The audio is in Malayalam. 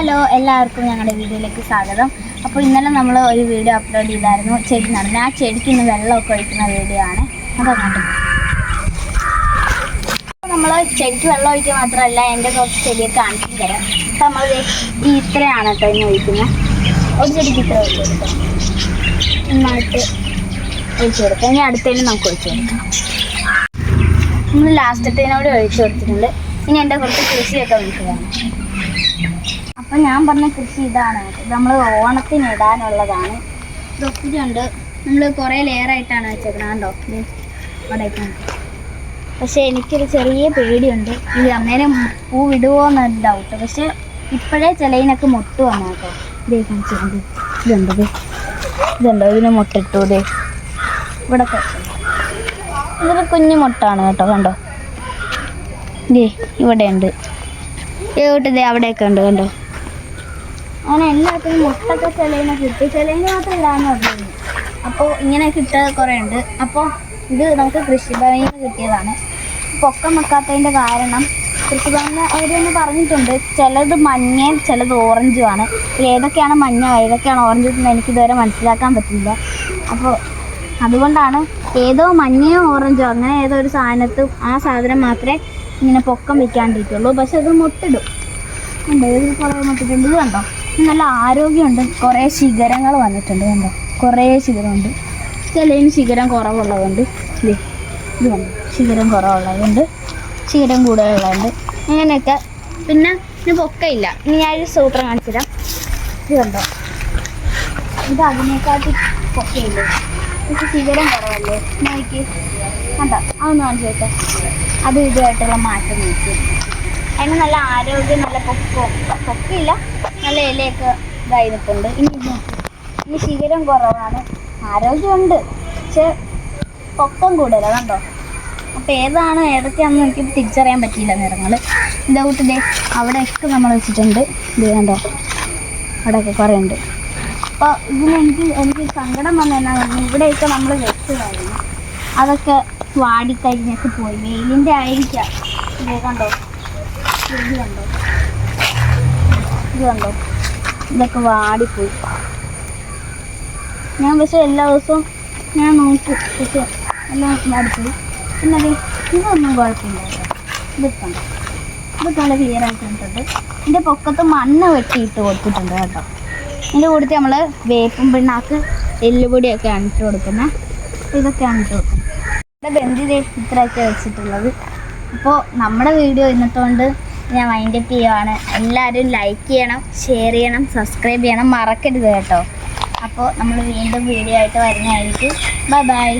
ഹലോ എല്ലാവർക്കും ഞങ്ങളുടെ വീഡിയോയിലേക്ക് സ്വാഗതം. അപ്പോൾ ഇന്നലെ നമ്മൾ ഒരു വീഡിയോ അപ്ലോഡ് ചെയ്തായിരുന്നു. ചെടി നടന്ന്. ആ ചെടിക്ക് ഇന്ന് വെള്ളമൊക്കെ ഒഴിക്കുന്ന വീഡിയോ ആണ്. അതങ്ങോട്ട് നമ്മൾ ചെടിക്ക് വെള്ളം ഒഴിക്കുക മാത്രമല്ല എന്റെ കുറച്ച് ചെടിയൊക്കെ കാണിച്ചു തരാം. അപ്പോൾ നമ്മൾ ഈ ഇത്രയാണ് കേട്ടോ ഇന്ന് ഒഴിക്കുന്നത് ഒരു ചെടിക്ക് ഇത്ര ഒഴിച്ചു ഒഴിച്ചു കൊടുക്കാം. ഇനി അടുത്തേലും നമുക്ക് ഒഴിച്ചു കൊടുക്കാം. നമ്മൾ ലാസ്റ്റത്തേനോട് ഒഴിച്ചു കൊടുത്തിട്ടുണ്ട്. ഇനി എന്റെ കുറച്ച് കൃഷിയൊക്കെ ഒഴിച്ചതാണ് അപ്പം ഞാൻ പറഞ്ഞ കൃഷി ഇതാണ്. ഇത് നമ്മൾ ഓണത്തിന് ഇടാനുള്ളതാണ്. ഇത് ഉണ്ട്. നമ്മൾ കുറേ ലെയറായിട്ടാണ് വെച്ചേക്കുന്നത് കണ്ടോ? ഇത് പക്ഷേ എനിക്കൊരു ചെറിയ പേടിയുണ്ട്. ഇത് അന്നേരം പൂ വിടുമോ എന്നൊരു ഡൗട്ട് പക്ഷെ ഇപ്പോഴേ ചിലതിനൊക്കെ മുട്ട് വന്നു കേട്ടോ. ഇതേ കാണിച്ചിട്ടുണ്ട് ഇതുണ്ട്? ഇതിന് മുട്ടിട്ടു. ഇതേ. ഇവിടെ ഇതൊരു കുഞ്ഞു മുട്ടാണ് കേട്ടോ കണ്ടോ? ദേ ഇവിടെ ഉണ്ട് അവിടെ അവിടെയൊക്കെ ഉണ്ട് കണ്ടോ? അങ്ങനെ എല്ലാത്തിനും മുട്ടൊക്കെ ചെലവിനെ കിട്ടി. ചെലവിന് മാത്രം ഇടാന്ന് പറഞ്ഞു അപ്പോൾ ഇങ്ങനെ കിട്ടുക കുറേ ഉണ്ട്. അപ്പോൾ ഇത് നമുക്ക് കൃഷിഭവനിൽ നിന്ന് കിട്ടിയതാണ്. പൊക്കം വെക്കാത്തതിന്റെ കാരണം കൃഷിഭവനിൽ അവരൊന്ന് പറഞ്ഞിട്ടുണ്ട് ചിലത് മഞ്ഞയും ചിലത് ഓറഞ്ചുമാണ് ഏതൊക്കെയാണ് മഞ്ഞ ഏതൊക്കെയാണ് ഓറഞ്ച് എന്ന് എനിക്കിതുവരെ മനസ്സിലാക്കാൻ പറ്റില്ല അപ്പോൾ അതുകൊണ്ടാണ് ഏതോ മഞ്ഞയോ ഓറഞ്ചോ അങ്ങനെ ഏതോ ഒരു സാധനത്തും ആ സാധനം മാത്രമേ ഇങ്ങനെ പൊക്കം വെക്കാണ്ടിരിക്കുള്ളൂ. പക്ഷെ അത് മുട്ടിടും. ഉണ്ട് കുറേ മുട്ടിട്ടുണ്ട്. ഇത് കണ്ടോ? ഇത് നല്ല ആരോഗ്യമുണ്ട്. കുറേ ശിഖരങ്ങൾ വന്നിട്ടുണ്ട് കണ്ടോ? കുറേ ശിഖരമുണ്ട്. ചിലതിന് ശിഖരം കുറവുള്ളതുണ്ട് ദേ ഇത് വന്നു ശിഖരം കുറവുള്ളതുണ്ട് ശിഖരം കൂടുതലുള്ളതുണ്ട് അങ്ങനെയൊക്കെ പിന്നെ ഇനി പൊക്കയില്ല. ഇനി ഞാനൊരു സൂത്രം കാണിച്ചു തരാം ഇത് കണ്ടോ? ഇത് അതിനേക്കാട്ടി പൊക്കയില്ലേ? ഇത് ശിഖരം കുറവല്ലേ? നോക്കി കണ്ടോ? അതൊന്ന് കാണിച്ചു വെക്കാം അത് ഇതുമായിട്ടുള്ള മാറ്റം നോക്കി അതിന് നല്ല ആരോഗ്യം നല്ല പൊക്കവും പൊക്കയില്ല. നല്ല ഇലയൊക്കെ ഇതായി നിൽപ്പുണ്ട്. ഇനി. ഇനി ശിഖരം കുറവാണ്. ആരോഗ്യമുണ്ട്. പക്ഷെ പൊക്കം കൂടുതലാണ് കണ്ടോ? അപ്പോൾ ഏതാണ് ഏതൊക്കെയാണെന്ന് എനിക്ക് തിരിച്ചറിയാൻ പറ്റിയില്ല നിറങ്ങൾ ഇതേ കൂട്ടിന്റെ അവിടെയൊക്കെ നമ്മൾ വെച്ചിട്ടുണ്ട്. ഇത് കണ്ടോ? അവിടെയൊക്കെ കുറേ ഉണ്ട് അപ്പോൾ ഇതിന് എനിക്ക് എനിക്ക് സങ്കടം വന്നു എന്നാ പറഞ്ഞു ഇവിടെയൊക്കെ നമ്മൾ വെച്ചതായിരുന്നു. അതൊക്കെ വാടിക്കരിഞ്ഞൊക്കെ പോയി. വെയിലിന്റെ ആയിരിക്കാം. കണ്ടോ? കണ്ടോ? കണ്ടോ? ഇതൊക്കെ വാടിപ്പോയി. ഞാൻ പക്ഷെ എല്ലാ ദിവസവും ഞാൻ നോക്കി പക്ഷെ എല്ലാം വാടിപ്പോയി. പിന്നെ ഇതൊന്നും കുഴപ്പമില്ല ഇതൊക്കെ കണ്ടോ ഇതൊക്കെ നല്ല ക്ലിയർ ആയിട്ട് കണ്ടിട്ടുണ്ട് ഇതിന്റെ പൊക്കത്ത് മണ്ണ് വെട്ടിയിട്ട് കൊടുത്തിട്ടുണ്ട് കേട്ടോ. ഇതിന്റെ കൂടുതൽ നമ്മൾ വേപ്പും പിണ്ണാക്ക് എല്ലുപൊടിയൊക്കെ അണിച്ചു കൊടുക്കുന്നത് ഇതൊക്കെയാണ് അണിച്ചു കൊടുക്കുന്നത് ഇവിടെ ബന്ധി ദേ ഇത്രയൊക്കെ വെച്ചിട്ടുള്ളത്. അപ്പോൾ നമ്മുടെ വീഡിയോ ഇന്നത്തോണ്ട് ഞാൻ വൈൻഡപ്പ് ചെയ്യുവാണ്. എല്ലാവരും ലൈക്ക് ചെയ്യണം ഷെയർ ചെയ്യണം സബ്സ്ക്രൈബ് ചെയ്യണം. മറക്കരുത് കേട്ടോ. അപ്പോൾ നമ്മൾ വീണ്ടും വീഡിയോ ആയിട്ട് വരുന്നതായിരിക്കും. Bye bye